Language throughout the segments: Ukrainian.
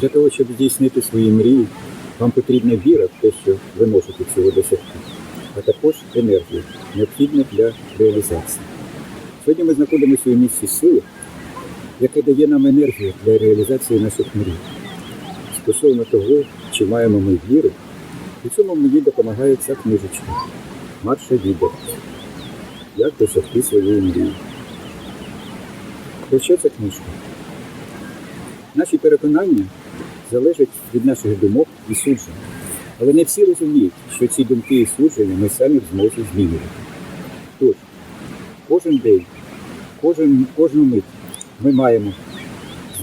Для того, щоб здійснити свої мрії, вам потрібна віра в те, що ви можете цього досягти, а також енергія, необхідна для реалізації. Сьогодні ми знаходимося у місці сили, яке дає нам енергію для реалізації наших мрій. Стосовно того, чи маємо ми віру, у цьому мені допомагає ця книжечка Марша Відер. Як досягти своєї мрії. Про що ця книжка? Наші переконання залежать від наших думок і суджень. Але не всі розуміють, що ці думки і судження ми самі в змозі змінювати. Тож, кожен день, кожен, кожну мить ми маємо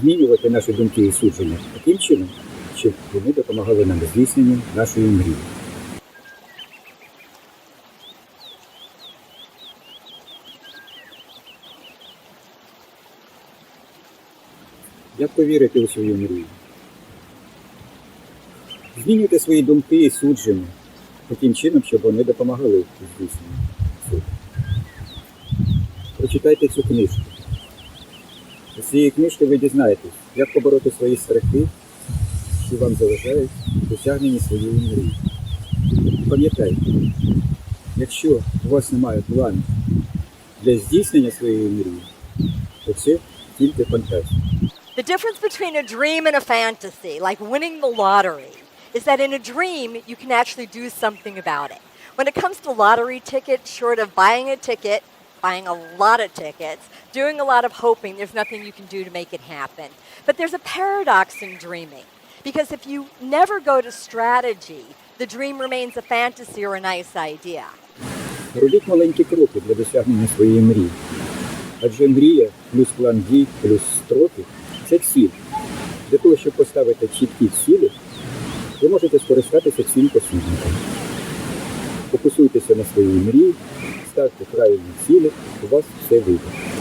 змінювати наші думки і судження таким чином, щоб вони допомагали нам здійсненню нашої мрії. Як повірити у свою мрію? Змінюйте свої думки і судження таким чином, щоб вони допомагали у здійсненню суду. Прочитайте цю книжку. З цієї книжки ви дізнаєтесь, як побороти свої страхи, що вам заважають досягненні своєї мрії. Пам'ятайте, якщо у вас немає плану для здійснення своєї мрії, то це тільки фантазія. The difference between a dream and a fantasy, like winning the lottery, is that in a dream, you can actually do something about it. When it comes to lottery tickets, short of buying a ticket, buying a lot of tickets, doing a lot of hoping, there's nothing you can do to make it happen. But there's a paradox in dreaming. Because if you never go to strategy, the dream remains a fantasy or a nice idea. Робіть маленькі кроки для досягнення своєї мрії. Адже мрія плюс план дій, плюс строки це ціль. Для того, щоб поставити чіткі цілі, ви можете скористатися цим посібником. Фокусуйтеся на своїй мрії, ставте правильні цілі, у вас все вийде.